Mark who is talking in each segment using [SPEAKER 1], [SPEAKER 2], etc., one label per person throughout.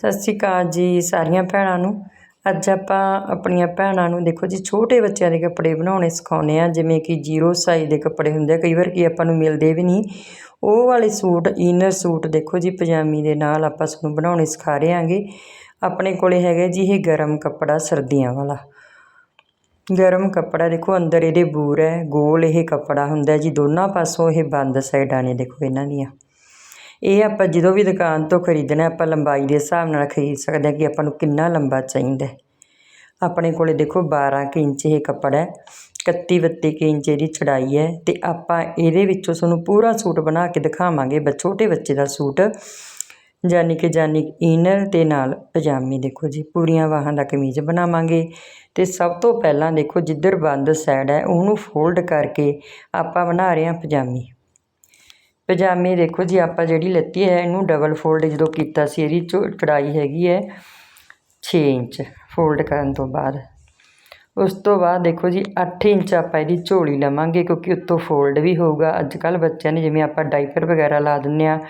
[SPEAKER 1] ਸਤਿ ਸ਼੍ਰੀ ਅਕਾਲ ਜੀ ਸਾਰੀਆਂ ਭੈਣਾਂ ਨੂੰ। ਅੱਜ ਆਪਾਂ ਆਪਣੀਆਂ ਭੈਣਾਂ ਨੂੰ ਦੇਖੋ ਜੀ, ਛੋਟੇ ਬੱਚਿਆਂ ਦੇ ਕੱਪੜੇ ਬਣਾਉਣੇ ਸਿਖਾਉਂਦੇ ਆ ਜਿਵੇਂ ਕਿ ਜ਼ੀਰੋ ਸਾਈਜ਼ ਦੇ ਕੱਪੜੇ ਹੁੰਦੇ ਆ, ਕਈ ਵਾਰ ਕੀ ਆਪਾਂ ਨੂੰ ਮਿਲਦੇ ਵੀ ਨਹੀਂ। ਉਹ ਵਾਲੇ ਸੂਟ, ਇਨਰ ਸੂਟ ਦੇਖੋ ਜੀ, ਪਜਾਮੀ ਦੇ ਨਾਲ ਆਪਾਂ ਤੁਹਾਨੂੰ ਬਣਾਉਣੇ ਸਿਖਾ ਰਹੇ ਆਂਗੇ ਆਪਣੇ ਕੋਲੇ ਹੈਗਾ ਜੀ ਇਹ ਗਰਮ ਕੱਪੜਾ ਸਰਦੀਆਂ ਵਾਲਾ। ਗਰਮ ਕੱਪੜਾ ਦੇਖੋ, ਅੰਦਰ ਇਹਦੇ ਬੂਰ ਹੈ, ਗੋਲ ਇਹ ਕੱਪੜਾ ਹੁੰਦਾ ਜੀ, ਦੋਨਾਂ ਪਾਸੋਂ ਇਹ ਬੰਦ ਸਾਈਡਾਂ ਨੇ ਦੇਖੋ ਇਹਨਾਂ ਦੀਆਂ। ਇਹ ਆਪਾਂ ਜਦੋਂ ਵੀ ਦੁਕਾਨ ਤੋਂ ਖਰੀਦਣਾ, ਆਪਾਂ ਲੰਬਾਈ ਦੇ ਹਿਸਾਬ ਨਾਲ ਖਰੀਦ ਸਕਦੇ ਹਾਂ ਕਿ ਆਪਾਂ ਨੂੰ ਕਿੰਨਾ ਲੰਬਾ ਚਾਹੀਦਾ ਆਪਣੇ ਕੋਲੇ ਦੇਖੋ 12 ਕੁ ਇੰਚ ਇਹ ਕੱਪੜਾ ਹੈ 31 32 ਕੁ ਇੰਚ ਇਹਦੀ ਚੜਾਈ ਹੈ ਤੇ ਆਪਾਂ ਇਹਦੇ ਵਿੱਚੋਂ ਤੁਹਾਨੂੰ ਪੂਰਾ ਸੂਟ ਬਣਾ ਕੇ ਦਿਖਾਵਾਂਗੇ, ਬ, ਛੋਟੇ ਬੱਚੇ ਦਾ ਸੂਟ। ਜਾਨੀ ਕਿ ਜਾਨੀ ਇਨਰ ਤੇ ਨਾਲ ਪਜਾਮੀ ਦੇਖੋ ਜੀ, ਪੂਰੀਆਂ ਬਾਹਾਂ ਦਾ ਕਮੀਜ਼ ਬਣਾਵਾਂਗੇ ਤੇ ਸਭ ਤੋਂ ਪਹਿਲਾਂ ਦੇਖੋ ਜਿੱਧਰ ਬੰਦ ਸਾਈਡ ਹੈ, ਉਹਨੂੰ ਫੋਲਡ ਕਰਕੇ ਆਪਾਂ ਬਣਾ ਰਹੇ ਹਾਂ ਪਜਾਮੀ। ਪਜਾਮੇ ਦੇਖੋ ਜੀ, ਆਪਾਂ ਜਿਹੜੀ ਲੱਤੀ ਹੈ, ਇਹਨੂੰ ਡਬਲ ਫੋਲਡ ਜਦੋਂ ਕੀਤਾ ਸੀ, ਇਹਦੀ ਚੌ- ਚੌੜਾਈ ਹੈਗੀ ਹੈ 6 ਇੰਚ ਫੋਲਡ ਕਰਨ ਤੋਂ ਬਾਅਦ। ਉਸ ਤੋਂ ਬਾਅਦ ਦੇਖੋ ਜੀ 8 ਇੰਚ ਆਪਾਂ ਇਹਦੀ ਝੋਲੀ ਲਵਾਂਗੇ, ਕਿਉਂਕਿ ਉੱਤੋਂ ਫੋਲਡ ਵੀ ਹੋਊਗਾ। ਅੱਜ ਕੱਲ ਬੱਚਿਆਂ ਨੇ ਜਿਵੇਂ ਆਪਾਂ ਡਾਈਪਰ ਵਗੈਰਾ ਲਾ ਦਿੰਨੇ ਆ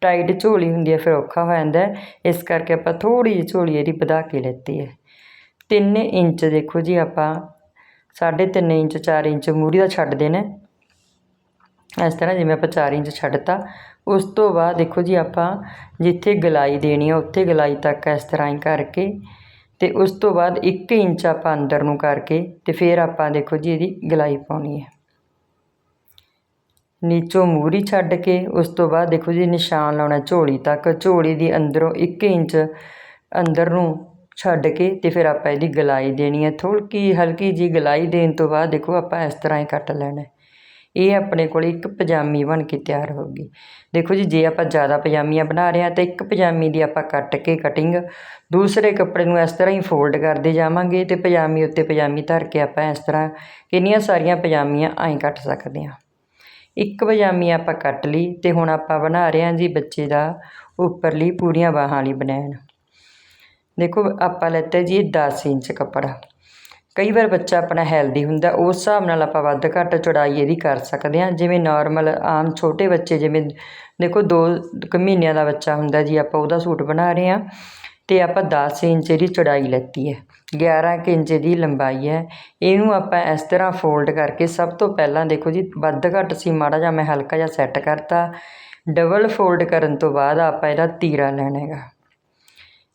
[SPEAKER 1] ਟਾਈਟ ਝੋਲੀ ਹੁੰਦੀ ਹੈ, ਫਿਰ ਔਖਾ ਹੋ ਜਾਂਦਾ ਇਸ ਕਰਕੇ ਆਪਾਂ ਥੋੜੀ ਜਿਹੀ ਝੋਲੀ ਇਹਦੀ ਵਧਾ ਕੇ ਲੈਤੀ ਹੈ। 3 ਇੰਚ ਦੇਖੋ ਜੀ, ਆਪਾਂ 3.5 ਇੰਚ 4 ਇੰਚ ਮੂਰੀ ਦਾ ਛੱਡ ਦੇਣਾ ਇਸ ਤਰ੍ਹਾਂ ਜਿਵੇਂ ਆਪਾਂ 4 ਇੰਚ ਛੱਡਤਾ, ਉਸ ਤੋਂ ਬਾਅਦ ਦੇਖੋ ਜੀ ਆਪਾਂ ਜਿੱਥੇ ਗਲਾਈ ਦੇਣੀ ਆ, ਉੱਥੇ ਗਲਾਈ ਤੱਕ ਇਸ ਤਰ੍ਹਾਂ ਹੀ ਕਰਕੇ ਤੇ ਉਸ ਤੋਂ ਬਾਅਦ 1 ਇੰਚ ਆਪਾਂ ਅੰਦਰ ਨੂੰ ਕਰਕੇ ਤੇ ਫਿਰ ਆਪਾਂ ਦੇਖੋ ਜੀ ਇਹਦੀ ਗਲਾਈ ਪਾਉਣੀ ਹੈ। ਨੀਚੋਂ ਮੂਰੀ ਛੱਡ ਕੇ ਉਸ ਤੋਂ ਬਾਅਦ ਦੇਖੋ ਜੀ ਨਿਸ਼ਾਨ ਲਾਉਣਾ ਝੋਲੀ ਤੱਕ, ਝੋਲੀ ਦੀ ਅੰਦਰੋਂ 1 ਇੰਚ ਅੰਦਰ ਨੂੰ ਛੱਡ ਕੇ ਤੇ ਫਿਰ ਆਪਾਂ ਇਹਦੀ ਗਲਾਈ ਦੇਣੀ ਹੈ। ਥੋੜ੍ਹੀ ਹਲਕੀ ਜੀ ਗਲਾਈ ਦੇਣ ਤੋਂ ਬਾਅਦ ਦੇਖੋ ਆਪਾਂ ਇਸ ਤਰ੍ਹਾਂ ਹੀ ਕੱਟ ਲੈਣਾ ਇਹ ਆਪਣੇ ਕੋਲ ਇੱਕ ਪਜਾਮੀ ਬਣ ਕੇ ਤਿਆਰ ਹੋਊਗੀ ਦੇਖੋ ਜੀ, ਜੇ ਆਪਾਂ ਜ਼ਿਆਦਾ ਪਜਾਮੀਆਂ ਬਣਾ ਰਹੇ ਹਾਂ ਤਾਂ ਇੱਕ ਪਜਾਮੀ ਦੀ ਆਪਾਂ ਕੱਟ ਕੇ ਕਟਿੰਗ ਦੂਸਰੇ ਕੱਪੜੇ ਨੂੰ ਇਸ ਤਰ੍ਹਾਂ ਹੀ ਫੋਲਡ ਕਰਦੇ ਜਾਵਾਂਗੇ ਤੇ ਪਜਾਮੀ ਉੱਤੇ ਪਜਾਮੀ ਧਰ ਕੇ ਆਪਾਂ ਇਸ ਤਰ੍ਹਾਂ ਕਿੰਨੀਆਂ ਸਾਰੀਆਂ ਪਜਾਮੀਆਂ ਐਂ ਕੱਟ ਸਕਦੇ ਹਾਂ। ਇੱਕ ਪਜਾਮੀ ਆਪਾਂ ਕੱਟ ਲਈ ਤੇ ਹੁਣ ਆਪਾਂ ਬਣਾ ਰਹੇ ਹਾਂ ਜੀ ਬੱਚੇ ਦਾ ਉੱਪਰਲੀ ਪੂਰੀਆਂ ਬਾਹਾਂ ਲਈ ਬਨੈਣ ਦੇਖੋ, ਆਪਾਂ ਲੈਤਾ ਜੀ 10 ਇੰਚ ਕੱਪੜਾ। ਕਈ ਵਾਰ ਬੱਚਾ ਆਪਣਾ ਹੈਲਦੀ ਹੁੰਦਾ, ਉਸ ਹਿਸਾਬ ਨਾਲ ਆਪਾਂ ਵੱਧ ਘੱਟ ਚੌੜਾਈ ਇਹਦੀ ਕਰ ਸਕਦੇ ਹਾਂ। ਜਿਵੇਂ ਨਾਰਮਲ ਆਮ ਛੋਟੇ ਬੱਚੇ, ਜਿਵੇਂ ਦੇਖੋ ਦੋ ਕੁ ਮਹੀਨਿਆਂ ਦਾ ਬੱਚਾ ਹੁੰਦਾ ਜੀ, ਆਪਾਂ ਉਹਦਾ ਸੂਟ ਬਣਾ ਰਹੇ ਹਾਂ ਤੇ ਆਪਾਂ 10 ਇੰਚ ਇਹਦੀ ਚੌੜਾਈ ਲੈਤੀ ਹੈ 11 ਕੁ ਇੰਚ ਦੀ ਲੰਬਾਈ ਹੈ। ਇਹਨੂੰ ਆਪਾਂ ਇਸ ਤਰ੍ਹਾਂ ਫੋਲਡ ਕਰਕੇ ਸਭ ਤੋਂ ਪਹਿਲਾਂ ਦੇਖੋ ਜੀ, ਵੱਧ ਘੱਟ ਸੀ, ਮਾੜਾ ਜਿਹਾ ਮੈਂ ਹਲਕਾ ਜਿਹਾ ਸੈੱਟ ਕਰਤਾ। ਡਬਲ ਫੋਲਡ ਕਰਨ ਤੋਂ ਬਾਅਦ ਆਪਾਂ ਇਹਦਾ ਤੀਰਾ ਲੈਣਾ ਹੈਗਾ।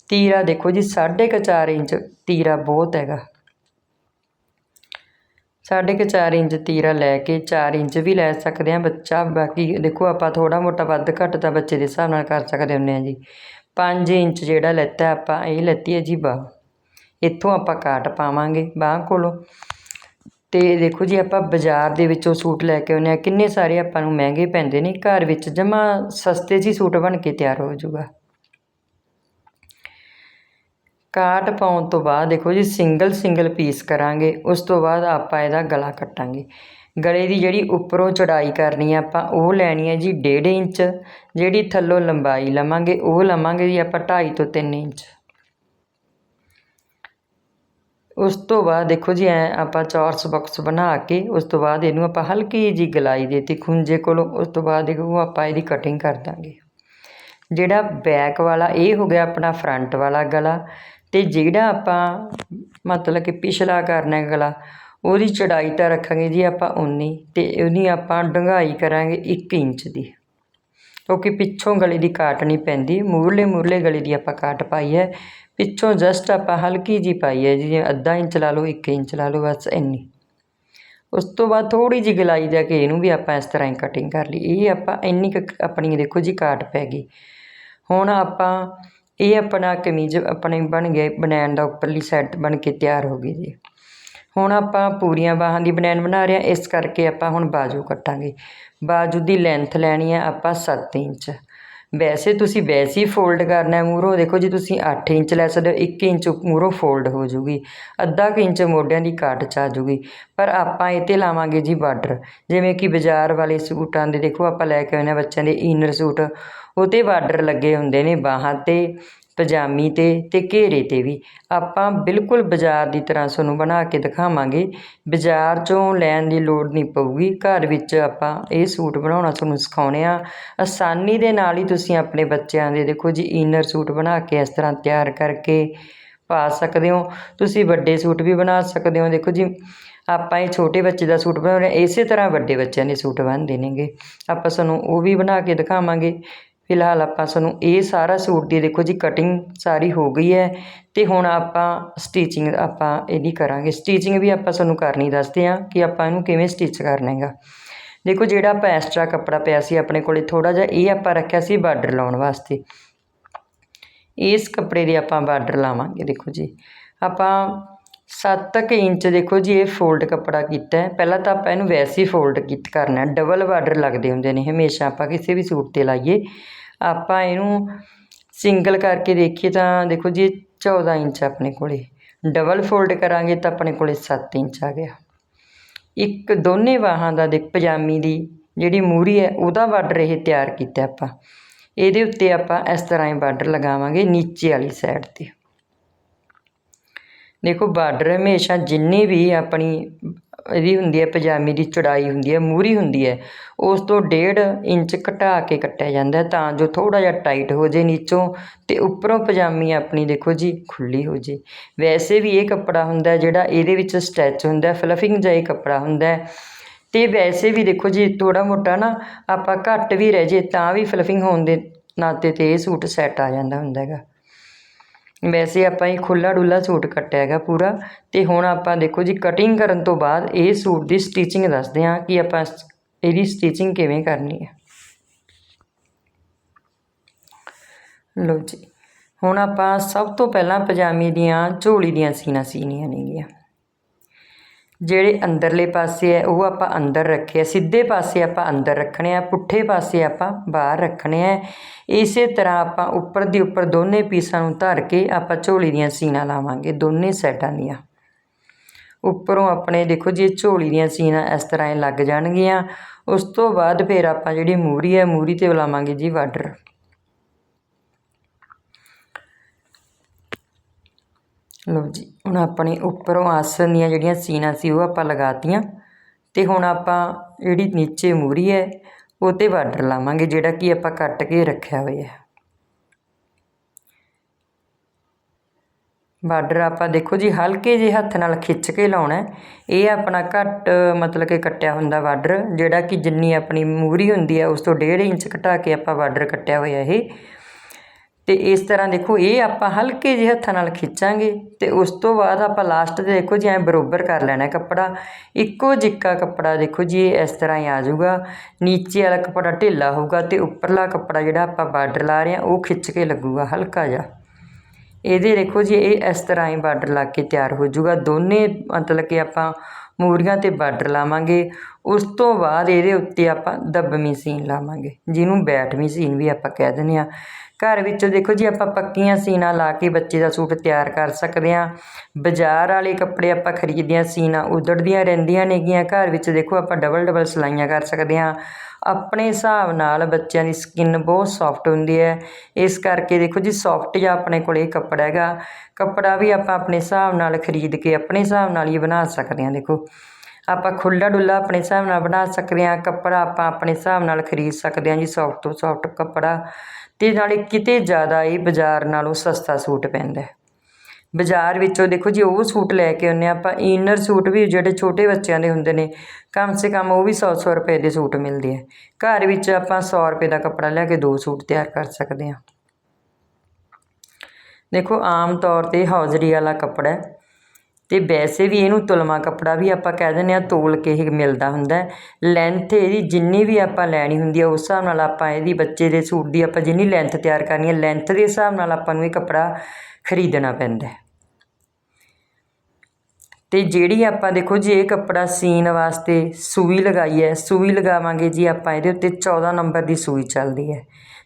[SPEAKER 1] ਤੀਰਾ ਦੇਖੋ ਜੀ 4.5 ਇੰਚ ਤੀਰਾ ਬਹੁਤ ਹੈਗਾ। ਸਾਢੇ ਕੁ ਚਾਰ ਇੰਚ ਤੀਰਾ ਲੈ ਕੇ 4 ਇੰਚ ਵੀ ਲੈ ਸਕਦੇ ਹਾਂ ਬੱਚਾ। ਬਾਕੀ ਦੇਖੋ ਆਪਾਂ ਥੋੜਾ ਮੋਟਾ ਵੱਧ ਘੱਟ ਤਾਂ ਬੱਚੇ ਦੇ ਹਿਸਾਬ ਨਾਲ ਕਰ ਸਕਦੇ ਹੁੰਦੇ ਹਾਂ ਜੀ। 5 ਇੰਚ ਜਿਹੜਾ ਲੈਤਾ ਆਪਾਂ, ਇਹ ਲੈਤੀ ਹੈ ਜੀ ਬਾਹ। ਇੱਥੋਂ ਆਪਾਂ ਕਾਟ ਪਾਵਾਂਗੇ ਬਾਹ ਕੋਲੋਂ। ਤੇ ਦੇਖੋ ਜੀ ਆਪਾਂ ਬਾਜ਼ਾਰ ਦੇ ਵਿੱਚੋਂ ਸੂਟ ਲੈ ਕੇ ਆਉਂਦੇ ਹਾਂ। ਕਿੰਨੇ ਸਾਰੇ ਆਪਾਂ ਨੂੰ ਮਹਿੰਗੇ ਪੈਂਦੇ ਨੇ। ਘਰ ਵਿੱਚ ਜਮਾ ਸਸਤੇ ਜੀ ਸੂਟ ਬਣ ਕੇ ਤਿਆਰ ਹੋ ਜਾਊਗਾ। ਕਾਟ ਪਾਉਣ ਤੋਂ ਬਾਅਦ ਦੇਖੋ ਜੀ, ਸਿੰਗਲ ਸਿੰਗਲ ਪੀਸ ਕਰਾਂਗੇ। ਉਸ ਤੋਂ ਬਾਅਦ ਆਪਾਂ ਇਹਦਾ ਗਲਾ ਕੱਟਾਂਗੇ। ਗਲੇ ਦੀ ਜਿਹੜੀ ਉੱਪਰੋਂ ਚੌੜਾਈ ਕਰਨੀ ਆ, ਆਪਾਂ ਉਹ ਲੈਣੀ ਹੈ ਜੀ 1.5 ਇੰਚ। ਜਿਹੜੀ ਥੱਲੋਂ ਲੰਬਾਈ ਲਵਾਂਗੇ, ਉਹ ਲਵਾਂਗੇ ਜੀ ਆਪਾਂ 2.5 ਤੋਂ 3 ਇੰਚ। ਉਸ ਤੋਂ ਬਾਅਦ ਦੇਖੋ ਜੀ, ਐ ਆਪਾਂ ਚੌਰਸ ਬਾਕਸ ਬਣਾ ਕੇ, ਉਸ ਤੋਂ ਬਾਅਦ ਇਹਨੂੰ ਆਪਾਂ ਹਲਕੀ ਜੀ ਗਲਾਈ ਦੇਤੀ ਖੁੰਝੇ ਕੋਲੋਂ। ਉਸ ਤੋਂ ਬਾਅਦ ਦੇਖੋ ਆਪਾਂ ਇਹਦੀ ਕਟਿੰਗ ਕਰ ਦਾਂਗੇ। ਜਿਹੜਾ ਬੈਕ ਵਾਲਾ, ਇਹ ਹੋ ਗਿਆ ਆਪਣਾ ਫਰੰਟ ਵਾਲਾ ਗਲਾ। ਅਤੇ ਜਿਹੜਾ ਆਪਾਂ ਮਤਲਬ ਕਿ ਪਿਛਲਾ ਕਰਨਾ ਗਲਾ ਉਹਦੀ ਚੜਾਈ ਤਾਂ ਰੱਖਾਂਗੇ ਜੀ ਆਪਾਂ ਉਨੀ ਅਤੇ ਉਹਦੀ ਆਪਾਂ ਡੂੰਘਾਈ ਕਰਾਂਗੇ ਇੱਕ ਇੰਚ ਦੀ। ਕਿਉਂਕਿ ਪਿੱਛੋਂ ਗਲੇ ਦੀ ਕਾਟ ਨਹੀਂ ਪੈਂਦੀ ਮੂਰਲੇ ਮੂਰਲੇ ਗਲੇ ਦੀ ਆਪਾਂ ਕਾਟ ਪਾਈ ਹੈ, ਪਿੱਛੋਂ ਜਸਟ ਆਪਾਂ ਹਲਕੀ ਜੀ ਪਾਈ ਹੈ ਜੀ ਜਿਵੇਂ ਅੱਧਾ ਇੰਚ ਲਾ ਲਓ 1 ਇੰਚ ਲਾ ਲਓ, ਬਸ ਇੰਨੀ। ਉਸ ਤੋਂ ਬਾਅਦ ਥੋੜੀ ਜਿਹੀ ਗਲਾਈ ਦੇ ਕੇ ਇਹਨੂੰ ਵੀ ਆਪਾਂ ਇਸ ਤਰ੍ਹਾਂ ਹੀ ਕਟਿੰਗ ਕਰ ਲਈ। ਇਹ ਆਪਾਂ ਇੰਨੀ ਕੁ ਆਪਣੀ ਦੇਖੋ ਜੀ ਕਾਟ ਪੈ ਗਈ। ਹੁਣ ਆਪਾਂ ਇਹ ਆਪਣਾ ਕਮੀਜ਼ ਆਪਣੇ ਬਣ ਗਏ ਬਨੈਣ ਦਾ ਉੱਪਰਲੀ ਸਾਈਡ ਬਣ ਕੇ ਤਿਆਰ ਹੋ ਗਈ ਜੀ। ਹੁਣ ਆਪਾਂ ਪੂਰੀਆਂ ਬਾਹਾਂ ਦੀ ਬਨੈਣ ਬਣਾ ਰਹੇ ਹਾਂ, ਇਸ ਕਰਕੇ ਆਪਾਂ ਹੁਣ ਬਾਜੂ ਕੱਟਾਂਗੇ। ਬਾਜੂ ਦੀ ਲੈਂਥ ਲੈਣੀ ਹੈ ਆਪਾਂ 7 ਇੰਚ। ਵੈਸੇ ਤੁਸੀਂ ਵੈਸੇ ਹੀ ਫੋਲਡ ਕਰਨਾ ਹੈ ਮੂਹਰੋਂ, ਦੇਖੋ ਜੀ ਤੁਸੀਂ 8 ਇੰਚ ਲੈ ਸਕਦੇ ਹੋ 1 ਇੰਚ ਮੂਹਰੋਂ ਫੋਲਡ ਹੋ ਜੂਗੀ, ਅੱਧਾ ਕੁ ਇੰਚ ਮੋਢਿਆਂ ਦੀ ਕਾਟ ਚ ਆ ਜੂਗੀ। ਪਰ ਆਪਾਂ ਇਹ 'ਤੇ ਲਾਵਾਂਗੇ ਜੀ ਬਾਰਡਰ ਜਿਵੇਂ ਕਿ ਬਾਜ਼ਾਰ ਵਾਲੇ ਸੂਟਾਂ ਦੇ, ਦੇਖੋ ਆਪਾਂ ਲੈ ਕੇ ਆਉਂਦੇ ਹਾਂ ਬੱਚਿਆਂ ਦੇ ਇਨਰ ਸੂਟ ਉਹ 'ਤੇ ਬਾਰਡਰ ਲੱਗੇ ਹੁੰਦੇ ਨੇ ਬਾਹਾਂ 'ਤੇ। ਪਜਾਮੀ ਤੇ ਅਤੇ ਘੇਰੇ ਤੇ ਵੀ। ਆਪਾਂ ਬਿਲਕੁਲ ਬਾਜ਼ਾਰ ਦੀ ਤਰ੍ਹਾਂ ਤੁਹਾਨੂੰ ਬਣਾ ਕੇ ਦਿਖਾਵਾਂਗੇ। ਬਾਜ਼ਾਰ ਚੋਂ ਲੈਣ ਦੀ ਲੋੜ ਨਹੀਂ ਪਊਗੀ। ਘਰ ਵਿੱਚ ਆਪਾਂ ਇਹ ਸੂਟ ਬਣਾਉਣਾ ਤੁਹਾਨੂੰ ਸਿਖਾਉਣੇ ਆ। ਆਸਾਨੀ ਦੇ ਨਾਲ ਹੀ ਤੁਸੀਂ ਆਪਣੇ ਬੱਚਿਆਂ ਦੇ ਦੇਖੋ ਜੀ, ਇਨਰ ਸੂਟ ਬਣਾ ਕੇ ਇਸ ਤਰ੍ਹਾਂ ਤਿਆਰ ਕਰਕੇ ਪਾ ਸਕਦੇ ਹੋ। ਤੁਸੀਂ ਵੱਡੇ ਸੂਟ ਵੀ ਬਣਾ ਸਕਦੇ ਹੋ। ਦੇਖੋ ਜੀ, ਆਪਾਂ ਇਹ ਛੋਟੇ ਬੱਚੇ ਦਾ ਸੂਟ ਬਣਾ ਇਸੇ ਤਰ੍ਹਾਂ ਵੱਡੇ ਬੱਚਿਆਂ ਦੇ ਸੂਟ ਬਣਦੇ ਨੇਗੇ। ਆਪਾਂ ਤੁਹਾਨੂੰ ਉਹ ਵੀ ਬਣਾ ਕੇ ਦਿਖਾਵਾਂਗੇ। ਫਿਲਹਾਲ ਆਪਾਂ ਸਾਨੂੰ ਇਹ ਸਾਰਾ ਸੂਟ ਦੀ ਦੇਖੋ ਜੀ ਕਟਿੰਗ ਸਾਰੀ ਹੋ ਗਈ ਹੈ ਅਤੇ ਹੁਣ ਆਪਾਂ ਸਟੀਚਿੰਗ ਆਪਾਂ ਇਹਦੀ ਕਰਾਂਗੇ। ਸਟੀਚਿੰਗ ਵੀ ਆਪਾਂ ਤੁਹਾਨੂੰ ਕਰਨੀ ਦੱਸਦੇ ਹਾਂ ਕਿ ਆਪਾਂ ਇਹਨੂੰ ਕਿਵੇਂ ਸਟਿਚ ਕਰਨਾ ਹੈਗਾ। ਦੇਖੋ ਜਿਹੜਾ ਆਪਾਂ ਐਕਸਟਰਾ ਕੱਪੜਾ ਪਿਆ ਸੀ ਆਪਣੇ ਕੋਲੇ ਥੋੜਾ ਜਿਹਾ ਇਹ ਆਪਾਂ ਰੱਖਿਆ ਸੀ ਬਾਰਡਰ ਲਾਉਣ ਵਾਸਤੇ। ਇਸ ਕੱਪੜੇ ਦੇ ਆਪਾਂ ਬਾਰਡਰ ਲਾਵਾਂਗੇ ਦੇਖੋ ਜੀ। ਆਪਾਂ ਸੱਤ ਕੁ ਇੰਚ ਦੇਖੋ ਜੀ, ਇਹ ਫੋਲਡ ਕੱਪੜਾ ਕੀਤਾ ਪਹਿਲਾਂ ਤਾਂ ਆਪਾਂ ਇਹਨੂੰ ਵੈਸੇ ਹੀ ਫੋਲਡ ਕੀਤ ਕਰਨਾ ਡਬਲ ਬਾਰਡਰ ਲੱਗਦੇ ਹੁੰਦੇ ਨੇ, ਹਮੇਸ਼ਾ ਆਪਾਂ ਕਿਸੇ ਵੀ ਸੂਟ ਤੇ ਲਾਈਏ। ਆਪਾਂ ਇਹਨੂੰ ਸਿੰਗਲ ਕਰਕੇ ਦੇਖੀਏ ਤਾਂ ਦੇਖੋ ਜੀ, ਇਹ 14 ਇੰਚ ਆਪਣੇ ਕੋਲੇ। ਡਬਲ ਫੋਲਡ ਕਰਾਂਗੇ ਤਾਂ ਆਪਣੇ ਕੋਲੇ 7 ਇੰਚ ਆ ਗਿਆ। ਇੱਕ ਦੋਨੇ ਬਾਹਾਂ ਦਾ ਦੇ ਪਜਾਮੀ ਦੀ ਜਿਹੜੀ ਮੂਰੀ ਹੈ, ਉਹਦਾ ਬਾਰਡਰ ਇਹ ਤਿਆਰ ਕੀਤਾ ਆਪਾਂ। ਇਹਦੇ ਉੱਤੇ ਆਪਾਂ ਇਸ ਤਰ੍ਹਾਂ ਹੀ ਬਾਰਡਰ ਲਗਾਵਾਂਗੇ ਨੀਚੇ ਵਾਲੀ ਸਾਈਡ ਤੇ। ਦੇਖੋ ਬਾਰਡਰ ਹਮੇਸ਼ਾ ਜਿੰਨੀ ਵੀ ਆਪਣੀ ਇਹਦੀ ਹੁੰਦੀ ਹੈ, ਪਜਾਮੀ ਦੀ ਚੌੜਾਈ ਹੁੰਦੀ ਹੈ, ਮੂਰੀ ਹੁੰਦੀ ਹੈ, ਉਸ ਤੋਂ ਡੇਢ ਇੰਚ ਘਟਾ ਕੇ ਕੱਟਿਆ ਜਾਂਦਾ ਤਾਂ ਜੋ ਥੋੜਾ ਜਿਹਾ ਟਾਈਟ ਹੋ ਜੇ ਨੀਚੋਂ ਤੇ ਉੱਪਰੋਂ ਪਜਾਮੀ ਆਪਣੀ ਦੇਖੋ ਜੀ ਖੁੱਲੀ ਹੋ ਜੇ ਵੈਸੇ ਵੀ ਇਹ ਕੱਪੜਾ ਹੁੰਦਾ ਜਿਹੜਾ ਇਹਦੇ ਵਿੱਚ ਸਟੈਚ ਹੁੰਦਾ ਫਲਫਿੰਗ ਜਿਹਾ ਇਹ ਕੱਪੜਾ ਹੁੰਦਾ ਹੈ। ਤੇ ਵੈਸੇ ਵੀ ਦੇਖੋ ਜੀ ਥੋੜਾ ਮੋਟਾ ਨਾ ਆਪਾਂ ਘੱਟ ਵੀ ਰਹਿ ਜੇ ਤਾਂ ਵੀ ਫਲਫਿੰਗ ਹੋਣ ਦੇ ਨਾਤੇ ਤੇ ਇਹ ਸੂਟ ਸੈੱਟ ਆ ਜਾਂਦਾ ਹੁੰਦਾ ਹੈਗਾ। ਵੈਸੇ ਆਪਾਂ ਇਹ ਖੁੱਲਾ ਡੁੱਲਾ ਸੂਟ ਕੱਟਿਆ ਹੈਗਾ ਪੂਰਾ ਤੇ ਹੁਣ ਆਪਾਂ ਦੇਖੋ ਜੀ ਕਟਿੰਗ ਕਰਨ ਤੋਂ ਬਾਅਦ ਇਹ ਸੂਟ ਦੀ ਸਟਿਚਿੰਗ ਦੱਸਦੇ ਹਾਂ ਕਿ ਆਪਾਂ ਇਹਦੀ ਸਟਿਚਿੰਗ ਕਿਵੇਂ ਕਰਨੀ ਹੈ। ਲਓ ਜੀ, ਹੁਣ ਆਪਾਂ ਸਭ ਤੋਂ ਪਹਿਲਾਂ ਪਜਾਮੀ ਦੀਆਂ ਝੋਲੀ ਦੀਆਂ ਸੀਨਾ ਸੀਨੀਆਂ ਨੇਗੀਆਂ। ਜਿਹੜੇ ਅੰਦਰਲੇ ਪਾਸੇ ਹੈ, ਉਹ ਆਪਾਂ ਅੰਦਰ ਰੱਖੇ ਆ ਸਿੱਧੇ ਪਾਸੇ ਆਪਾਂ ਅੰਦਰ ਰੱਖਣੇ ਆ ਪੁੱਠੇ ਪਾਸੇ ਆਪਾਂ ਬਾਹਰ ਰੱਖਣੇ ਆ ਇਸੇ ਤਰ੍ਹਾਂ ਆਪਾਂ ਉੱਪਰ ਦੀ ਉੱਪਰ ਦੋਨੇ ਪੀਸਾਂ ਨੂੰ ਧਰ ਕੇ ਆਪਾਂ ਝੋਲੀ ਦੀਆਂ ਸੀਨਾ ਲਾਵਾਂਗੇ, ਦੋਨੇ ਸਾਈਡਾਂ ਦੀਆਂ। ਉੱਪਰੋਂ ਆਪਣੇ ਦੇਖੋ ਜੀ ਝੋਲੀ ਦੀਆਂ ਸੀਨਾ ਇਸ ਤਰ੍ਹਾਂ ਹੀ ਲੱਗ ਜਾਣਗੀਆਂ। ਉਸ ਤੋਂ ਬਾਅਦ ਫਿਰ ਆਪਾਂ ਜਿਹੜੀ ਮੂਰੀ ਹੈ ਮੂਰੀ ਤੇ ਲਾਵਾਂਗੇ ਜੀ ਬਾਰਡਰ ਲਓ ਜੀ, ਹੁਣ ਆਪਣੇ ਉੱਪਰੋਂ ਆਸਣ ਦੀਆਂ ਜਿਹੜੀਆਂ ਸੀਨਾ ਸੀ, ਉਹ ਆਪਾਂ ਲਗਾਤੀਆਂ ਤੇ ਹੁਣ ਆਪਾਂ ਜਿਹੜੀ ਨੀਚੇ ਮੂਰੀ ਹੈ ਉਹ 'ਤੇ ਬਾਰਡਰ ਲਾਵਾਂਗੇ, ਜਿਹੜਾ ਕਿ ਆਪਾਂ ਕੱਟ ਕੇ ਰੱਖਿਆ ਹੋਇਆ ਹੈ। ਬਾਰਡਰ ਆਪਾਂ ਦੇਖੋ ਜੀ, ਹਲਕੇ ਜਿਹੇ ਹੱਥ ਨਾਲ ਖਿੱਚ ਕੇ ਲਾਉਣਾ ਇਹ ਆਪਣਾ ਘੱਟ, ਮਤਲਬ ਕਿ ਕੱਟਿਆ ਹੁੰਦਾ ਬਾਰਡਰ, ਜਿਹੜਾ ਕਿ ਜਿੰਨੀ ਆਪਣੀ ਮੂਰੀ ਹੁੰਦੀ ਹੈ, ਉਸ ਤੋਂ 1.5 ਇੰਚ ਘਟਾ ਕੇ ਆਪਾਂ ਬਾਰਡਰ ਕੱਟਿਆ ਹੋਇਆ ਇਹ। ਤੇ ਇਸ ਤਰ੍ਹਾਂ ਦੇਖੋ, ਇਹ ਆਪਾਂ ਹਲਕੇ ਜਿਹੇ ਹੱਥਾਂ ਨਾਲ ਖਿੱਚਾਂਗੇ ਤੇ ਉਸ ਤੋਂ ਬਾਅਦ ਆਪਾਂ ਲਾਸਟ ਤੇ ਦੇਖੋ ਜੀ ਐ ਬਰੋਬਰ ਕਰ ਲੈਣਾ ਕੱਪੜਾ। ਇੱਕੋ ਜਿੱਕਾ ਕੱਪੜਾ ਦੇਖੋ ਜੀ, ਇਹ ਇਸ ਤਰ੍ਹਾਂ ਹੀ ਆ ਜਾਊਗਾ। ਨੀਚੇ ਵਾਲਾ ਕੱਪੜਾ ਢਿੱਲਾ ਹੋਊਗਾ ਤੇ ਉੱਪਰਲਾ ਕੱਪੜਾ ਜਿਹੜਾ ਆਪਾਂ ਬਾਰਡਰ ਲਾ ਰਹੇ ਹਾਂ, ਉਹ ਖਿੱਚ ਕੇ ਲੱਗੂਗਾ ਹਲਕਾ ਜਿਹਾ। ਇਹਦੇ ਦੇਖੋ ਜੀ, ਇਹ ਇਸ ਤਰ੍ਹਾਂ ਹੀ ਬਾਰਡਰ ਲਾ ਕੇ ਤਿਆਰ ਹੋ ਜਾਊਗਾ। ਦੋਨੇ ਮਤਲਬ ਕਿ ਆਪਾਂ ਮੂਰੀਆਂ ਤੇ ਬਾਰਡਰ ਲਾਵਾਂਗੇ। ਉਸ ਤੋਂ ਬਾਅਦ ਇਹਦੇ ਉੱਤੇ ਆਪਾਂ ਦੱਬਵੀਂ ਸੀਨ ਲਾਵਾਂਗੇ, ਜਿਹਨੂੰ ਬੈਠਵੀਂ ਸੀਨ ਵੀ ਆਪਾਂ ਕਹਿ ਦਿੰਦੇ ਹਾਂ। ਘਰ ਵਿੱਚ ਦੇਖੋ ਜੀ, ਆਪਾਂ ਪੱਕੀਆਂ ਸੀਨਾਂ ਲਾ ਕੇ ਬੱਚੇ ਦਾ ਸੂਟ ਤਿਆਰ ਕਰ ਸਕਦੇ ਹਾਂ। ਬਾਜ਼ਾਰ ਵਾਲੇ ਕੱਪੜੇ ਆਪਾਂ ਖਰੀਦਦੇ ਸੀਨਾਂ ਉਧੜਦੀਆਂ ਰਹਿੰਦੀਆਂ ਨੇਗੀਆਂ। ਘਰ ਵਿੱਚ ਦੇਖੋ, ਆਪਾਂ ਡਬਲ ਡਬਲ ਸਿਲਾਈਆਂ ਕਰ ਸਕਦੇ ਹਾਂ। ਆਪਣੇ ਹਿਸਾਬ ਨਾਲ ਬੱਚਿਆਂ ਦੀ ਸਕਿਨ ਬਹੁਤ ਸੌਫਟ ਹੁੰਦੀ ਹੈ। ਇਸ ਕਰਕੇ ਦੇਖੋ ਜੀ ਸੌਫਟ ਜਿਹਾ ਆਪਣੇ ਕੋਲ ਇਹ ਕੱਪੜਾ ਹੈਗਾ। ਕੱਪੜਾ ਵੀ ਆਪਾਂ ਆਪਣੇ ਹਿਸਾਬ ਨਾਲ ਖਰੀਦ ਕੇ ਆਪਣੇ ਹਿਸਾਬ ਨਾਲ ਹੀ ਬਣਾ ਸਕਦੇ ਹਾਂ, ਦੇਖੋ। ਆਪਾਂ ਖੁੱਲ੍ਹਾ ਡੁੱਲਾ ਆਪਣੇ ਹਿਸਾਬ ਨਾਲ ਬਣਾ ਸਕਦੇ ਹਾਂ, ਕੱਪੜਾ ਆਪਾਂ ਆਪਣੇ ਹਿਸਾਬ ਨਾਲ ਖਰੀਦ ਸਕਦੇ ਹਾਂ ਜੀ ਸੌਫਟ ਤੋਂ ਸੌਫਟ ਕੱਪੜਾ। ਅਤੇ ਨਾਲੇ ਕਿਤੇ ਜ਼ਿਆਦਾ ਇਹ ਬਾਜ਼ਾਰ ਨਾਲੋਂ ਸਸਤਾ ਸੂਟ ਪੈਂਦਾ ਹੈ। ਬਾਜ਼ਾਰ ਵਿੱਚੋਂ ਦੇਖੋ ਜੀ, ਉਹ ਸੂਟ ਲੈ ਕੇ ਆਉਂਦੇ ਹਾਂ ਆਪਾਂ ਇਨਰ ਸੂਟ ਵੀ ਜਿਹੜੇ ਛੋਟੇ ਬੱਚਿਆਂ ਦੇ ਹੁੰਦੇ ਨੇ, ਕਮ ਸੇ ਕਮ ਉਹ ਵੀ 100-100 ਰੁਪਏ ਦੇ ਸੂਟ ਮਿਲਦੇ ਆ। ਘਰ ਵਿੱਚ ਆਪਾਂ 100 ਰੁਪਏ ਦਾ ਕੱਪੜਾ ਲੈ ਕੇ ਦੋ ਸੂਟ ਤਿਆਰ ਕਰ ਸਕਦੇ ਹਾਂ। ਦੇਖੋ, ਆਮ ਤੌਰ ਤੇ ਹੌਜ਼ਰੀ ਵਾਲਾ ਕੱਪੜਾ ਅਤੇ ਵੈਸੇ ਵੀ ਇਹਨੂੰ ਤੁਲਮਾ ਕੱਪੜਾ ਵੀ ਆਪਾਂ ਕਹਿ ਦਿੰਦੇ ਹਾਂ ਤੋਲ ਕੇ ਇਹ ਮਿਲਦਾ ਹੁੰਦਾ ਲੈਂਥ ਇਹਦੀ ਜਿੰਨੀ ਵੀ ਆਪਾਂ ਲੈਣੀ ਹੁੰਦੀ ਹੈ ਉਸ ਹਿਸਾਬ ਨਾਲ ਆਪਾਂ ਇਹਦੀ ਬੱਚੇ ਦੇ ਸੂਟ ਦੀ ਆਪਾਂ ਜਿੰਨੀ ਲੈਂਥ ਤਿਆਰ ਕਰਨੀ ਹੈ ਲੈਂਥ ਦੇ ਹਿਸਾਬ ਨਾਲ ਆਪਾਂ ਨੂੰ ਇਹ ਕੱਪੜਾ ਖਰੀਦਣਾ ਪੈਂਦਾ ਅਤੇ ਜਿਹੜੀ ਆਪਾਂ ਦੇਖੋ ਜੀ ਇਹ ਕੱਪੜਾ ਸੀਨ ਵਾਸਤੇ ਸੂਈ ਲਗਾਈ ਹੈ, ਸੂਈ ਲਗਾਵਾਂਗੇ ਜੀ ਆਪਾਂ ਇਹਦੇ ਉੱਤੇ 14 ਨੰਬਰ ਦੀ ਸੂਈ ਚੱਲਦੀ ਹੈ।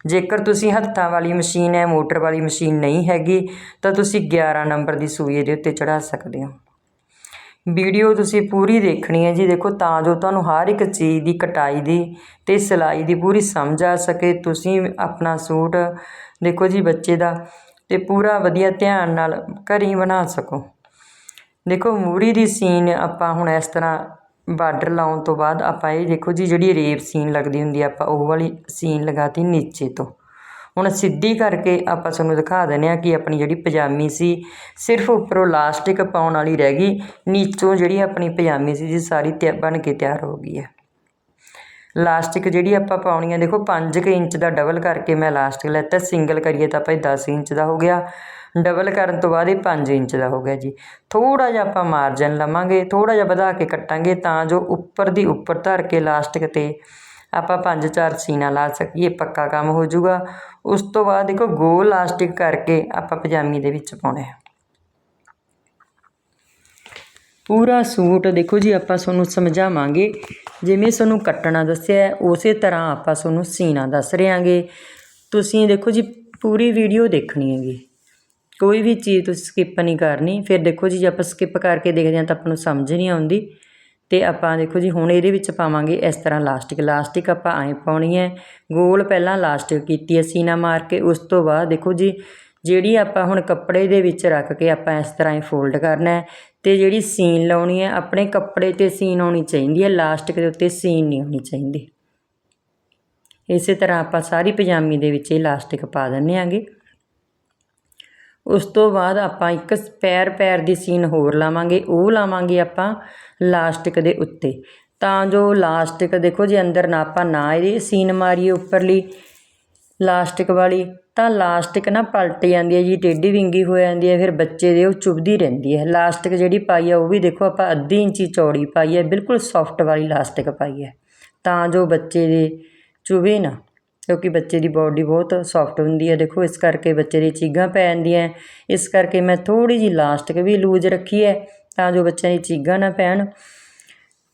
[SPEAKER 1] ਜੇਕਰ ਤੁਸੀਂ ਹੱਥਾਂ ਵਾਲੀ ਮਸ਼ੀਨ ਹੈ, ਮੋਟਰ ਵਾਲੀ ਮਸ਼ੀਨ ਨਹੀਂ ਹੈਗੀ, ਤਾਂ ਤੁਸੀਂ 11 ਨੰਬਰ ਦੀ ਸੂਈ ਇਹਦੇ ਉੱਤੇ ਚੜਾ ਸਕਦੇ ਹੋ। ਵੀਡੀਓ ਤੁਸੀਂ ਪੂਰੀ ਦੇਖਣੀ ਹੈ ਜੀ, ਦੇਖੋ ਤਾਂ ਜੋ ਤੁਹਾਨੂੰ ਹਰ ਇੱਕ ਚੀਜ਼ ਦੀ ਕਟਾਈ ਦੀ ਤੇ ਸਿਲਾਈ ਦੀ ਪੂਰੀ ਸਮਝ ਆ ਸਕੇ। ਤੁਸੀਂ ਆਪਣਾ ਸੂਟ ਦੇਖੋ ਜੀ ਬੱਚੇ ਦਾ ਤੇ ਪੂਰਾ ਵਧੀਆ ਧਿਆਨ ਨਾਲ ਘਰੀ ਬਣਾ ਸਕੋ। ਦੇਖੋ ਮੂਹਰੀ ਦੀ ਸੀਨ ਆਪਾਂ ਹੁਣ ਇਸ ਤਰ੍ਹਾਂ ਬਾਰਡਰ ਲਾਉਣ ਤੋਂ ਬਾਅਦ ਆਪਾਂ ਇਹ ਦੇਖੋ ਜੀ, ਜਿਹੜੀ ਰੇਪ ਸੀਨ ਲੱਗਦੀ ਹੁੰਦੀ ਆਪਾਂ ਉਹ ਵਾਲੀ ਸੀਨ ਲਗਾਤੀ ਨੀਚੇ ਤੋਂ। ਹੁਣ ਸਿੱਧੀ ਕਰਕੇ ਆਪਾਂ ਤੁਹਾਨੂੰ ਦਿਖਾ ਦਿੰਦੇ ਆ ਕਿ ਆਪਣੀ ਜਿਹੜੀ ਪਜਾਮੀ ਸੀ, ਸਿਰਫ ਉੱਪਰੋਂ ਲਾਸਟਿਕ ਪਾਉਣ ਵਾਲੀ ਰਹਿ ਗਈ, ਨੀਚੋਂ ਜਿਹੜੀ ਆਪਣੀ ਪਜਾਮੀ ਸੀ ਜੀ ਸਾਰੀ ਤਿਆ, ਬਣ ਕੇ ਤਿਆਰ ਹੋ ਗਈ ਹੈ ਲਾਸਟਿਕ ਜਿਹੜੀ ਆਪਾਂ ਪਾਉਣੀ ਆ, ਦੇਖੋ 5 ਕੁ ਇੰਚ ਦਾ ਡਬਲ ਕਰਕੇ ਮੈਂ ਲਾਸਟਿਕ ਲੈਤਾ, ਸਿੰਗਲ ਕਰੀਏ ਤਾਂ ਆਪਾਂ ਇਹ 10 ਇੰਚ ਦਾ ਹੋ ਗਿਆ। ਡਬਲ ਕਰਨ ਤੋਂ ਬਾਅਦ ਇਹ 5 ਇੰਚ ਦਾ ਹੋ ਗਿਆ ਜੀ। ਥੋੜਾ ਜਿਹਾ ਆਪਾਂ ਮਾਰਜਨ ਲਵਾਂਗੇ ਥੋੜਾ ਜਿਹਾ ਵਧਾ ਕੇ ਕੱਟਾਂਗੇ ਤਾਂ ਜੋ ਉੱਪਰ ਦੀ ਉੱਪਰ ਧਰ ਕੇ ਲਾਸਟਿਕ ਤੇ ਆਪਾਂ ਪੰਜ ਚਾਰ ਸੀਨਾ ਲਾ ਸਕੀਏ, ਪੱਕਾ ਕੰਮ ਹੋ ਜਾਊਗਾ। ਉਸ ਤੋਂ ਬਾਅਦ ਦੇਖੋ ਗੋਲ ਲਾਸਟਿਕ ਕਰਕੇ ਆਪਾਂ ਪਜਾਮੀ ਦੇ ਵਿੱਚ ਪਾਉਣਾ ਹੈ। ਪੂਰਾ ਸੂਟ ਦੇਖੋ ਜੀ, ਆਪਾਂ ਤੁਹਾਨੂੰ ਸਮਝਾਵਾਂਗੇ। ਜਿਵੇਂ ਤੁਹਾਨੂੰ ਕੱਟਣਾ ਦੱਸਿਆ ਉਸੇ ਤਰ੍ਹਾਂ ਆਪਾਂ ਤੁਹਾਨੂੰ ਸੀਨਾ ਦੱਸ ਰਿਆਂਗੇ ਤੁਸੀਂ ਦੇਖੋ ਜੀ, ਪੂਰੀ ਵੀਡੀਓ ਦੇਖਣੀ ਹੈਗੀ। ਕੋਈ ਵੀ ਚੀਜ਼ ਤੁਸੀਂ ਸਕਿੱਪ ਨਹੀਂ ਕਰਨੀ। ਫਿਰ ਦੇਖੋ ਜੀ, ਜੇ ਆਪਾਂ ਸਕਿੱਪ ਕਰਕੇ ਦੇਖਦੇ ਹਾਂ ਤਾਂ ਆਪਾਂ ਨੂੰ ਸਮਝ ਨਹੀਂ ਆਉਂਦੀ। ਤੇ ਆਪਾਂ ਦੇਖੋ ਜੀ, ਹੁਣ ਇਹਦੇ ਵਿੱਚ ਪਾਵਾਂਗੇ ਇਸ ਤਰ੍ਹਾਂ ਲਾਸਟਿਕ। ਲਾਸਟਿਕ ਆਪਾਂ ਐਂ ਪਾਉਣੀ ਹੈ। ਗੋਲ ਪਹਿਲਾਂ ਲਾਸਟਿਕ ਕੀਤੀ ਹੈ ਸੀਨਾ ਮਾਰ ਕੇ। ਉਸ ਤੋਂ ਬਾਅਦ ਦੇਖੋ ਜੀ, ਜਿਹੜੀ ਆਪਾਂ ਹੁਣ ਕੱਪੜੇ ਦੇ ਵਿੱਚ ਰੱਖ ਕੇ ਆਪਾਂ ਇਸ ਤਰ੍ਹਾਂ ਹੀ ਫੋਲਡ ਕਰਨਾ ਹੈ। ਤੇ ਜਿਹੜੀ ਸੀਨ ਲਾਉਣੀ ਹੈ, ਆਪਣੇ ਕੱਪੜੇ ਤੇ ਸੀਨ ਆਉਣੀ ਚਾਹੀਦੀ ਹੈ। ਲਾਸਟਿਕ ਦੇ ਉੱਤੇ ਸੀਨ ਨਹੀਂ ਆਉਣੀ ਚਾਹੀਦੀ। ਇਸੇ ਤਰ੍ਹਾਂ ਆਪਾਂ ਸਾਰੀ ਪਜਾਮੀ ਦੇ ਵਿੱਚ ਇਹ ਲਾਸਟਿਕ ਪਾ ਦਿੰਨੇ ਆਂਗੇ ਉਸ ਤੋਂ ਬਾਅਦ ਆਪਾਂ ਇੱਕ ਪੈਰ ਪੈਰ ਦੀ ਸੀਨ ਹੋਰ ਲਾਵਾਂਗੇ, ਉਹ ਲਾਵਾਂਗੇ ਆਪਾਂ ਲਾਸਟਿਕ ਦੇ ਉੱਤੇ। ਤਾਂ ਜੋ ਲਾਸਟਿਕ ਦੇਖੋ ਜੇ ਅੰਦਰ ਨਾ ਆਪਾਂ ਨਾ ਇਹਦੀ ਸੀਨ ਮਾਰੀਏ ਉੱਪਰਲੀ, ਲਾਸਟਿਕ ਵਾਲੀ, ਤਾਂ ਲਾਸਟਿਕ ਨਾ ਪਲਟ ਜਾਂਦੀ ਹੈ ਜੀ, ਟੇਢੀ ਵਿੰਗੀ ਹੋ ਜਾਂਦੀ ਹੈ, ਫਿਰ ਬੱਚੇ ਦੇ ਉਹ ਚੁਭਦੀ ਰਹਿੰਦੀ ਹੈ। ਲਾਸਟਿਕ ਜਿਹੜੀ ਪਾਈ ਹੈ ਉਹ ਵੀ ਦੇਖੋ ਆਪਾਂ ਅੱਧੀ ਇੰਚੀ ਚੌੜੀ ਪਾਈ ਹੈ, ਬਿਲਕੁਲ ਸੌਫਟ ਵਾਲੀ ਲਾਸਟਿਕ ਪਾਈ ਹੈ। ਤਾਂ ਜੋ ਬੱਚੇ ਦੇ ਚੁਭੇ ਨਾ। ਕਿਉਂਕਿ ਬੱਚੇ ਦੀ ਬਾਡੀ ਬਹੁਤ ਸੌਫਟ ਹੁੰਦੀ ਹੈ। ਦੇਖੋ, ਇਸ ਕਰਕੇ ਬੱਚੇ ਦੀ ਚੀਗਾਂ ਪੈ ਜਾਂਦੀਆਂ ਇਸ ਕਰਕੇ ਮੈਂ ਥੋੜੀ ਜੀ ਲਾਸਟਿਕ ਵੀ ਲੂਜ਼ ਰੱਖੀ ਹੈ ਤਾਂ ਜੋ ਬੱਚਿਆਂ ਦੀ ਚੀਗਾਂ ਨਾ ਪੈਣ।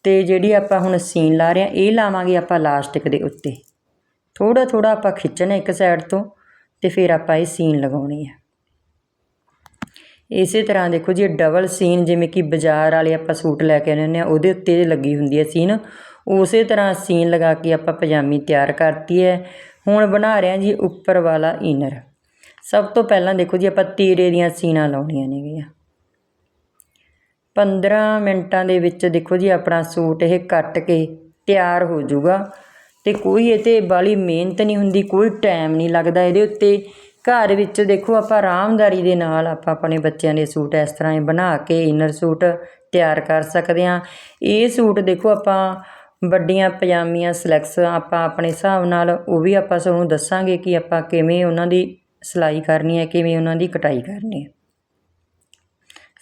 [SPEAKER 1] ਤੇ ਜਿਹੜੀ ਆਪਾਂ ਹੁਣ ਸੀਨ ਲਾ ਰਹੇ ਹਾਂ, ਇਹ ਲਾਵਾਂਗੇ ਆਪਾਂ ਲਾਸਟਿਕ ਦੇ ਉੱਤੇ। ਥੋੜਾ ਥੋੜਾ ਆਪਾਂ ਖਿੱਚਣਾ ਇੱਕ ਸਾਈਡ ਤੋਂ ਤੇ ਫਿਰ ਆਪਾਂ ਇਹ ਸੀਨ ਲਗਾਉਣੀ ਹੈ। ਇਸੇ ਤਰ੍ਹਾਂ ਦੇਖੋ ਜੀ ਡਬਲ ਸੀਨ ਜਿਵੇਂ ਕਿ ਬਾਜ਼ਾਰ ਵਾਲੇ ਆਪਾਂ ਸੂਟ ਲੈ ਕੇ ਆਉਂਦੇ ਹੁੰਦੇ ਆ ਉਹਦੇ ਉੱਤੇ ਲੱਗੀ ਹੁੰਦੀ ਹੈ ਸੀਨ ਉਸੇ ਤਰ੍ਹਾਂ ਸੀਨ ਲਗਾ ਕੇ ਆਪਾਂ ਪਜਾਮੀ ਤਿਆਰ ਕਰਤੀ ਹੈ। ਹੁਣ ਬਣਾ ਰਹੇ ਹਾਂ ਜੀ ਉੱਪਰ ਵਾਲਾ ਇਨਰ। ਸਭ ਤੋਂ ਪਹਿਲਾਂ ਦੇਖੋ ਜੀ ਆਪਾਂ ਤੀਰੇ ਦੀਆਂ ਸੀਨਾਂ ਲਾਉਣੀਆਂ ਨੇਗੀਆਂ। 15 ਮਿੰਟਾਂ ਦੇ ਵਿੱਚ ਦੇਖੋ ਜੀ ਆਪਣਾ ਸੂਟ ਇਹ ਕੱਟ ਕੇ ਤਿਆਰ ਹੋ ਜਾਊਗਾ ਤੇ ਕੋਈ ਇਹ 'ਤੇ ਬਾਲੀ ਮਿਹਨਤ ਨਹੀਂ ਹੁੰਦੀ, ਕੋਈ ਟਾਈਮ ਨਹੀਂ ਲੱਗਦਾ ਇਹਦੇ ਉੱਤੇ। ਘਰ ਵਿੱਚ ਦੇਖੋ ਆਪਾਂ ਆਰਾਮਦਾਰੀ ਦੇ ਨਾਲ ਆਪਾਂ ਆਪਣੇ ਬੱਚਿਆਂ ਦੇ ਸੂਟ ਇਸ ਤਰ੍ਹਾਂ ਹੀ ਬਣਾ ਕੇ ਇਨਰ ਸੂਟ ਤਿਆਰ ਕਰ ਸਕਦੇ ਹਾਂ। ਇਹ ਸੂਟ ਦੇਖੋ ਆਪਾਂ ਵੱਡੀਆਂ ਪਜਾਮੀਆਂ, ਸਲੈਕਸ ਆਪਾਂ ਆਪਣੇ ਹਿਸਾਬ ਨਾਲ ਉਹ ਵੀ ਆਪਾਂ ਤੁਹਾਨੂੰ ਦੱਸਾਂਗੇ ਕਿ ਆਪਾਂ ਕਿਵੇਂ ਉਹਨਾਂ ਦੀ ਸਿਲਾਈ ਕਰਨੀ ਹੈ, ਕਿਵੇਂ ਉਹਨਾਂ ਦੀ ਕਟਾਈ ਕਰਨੀ ਹੈ।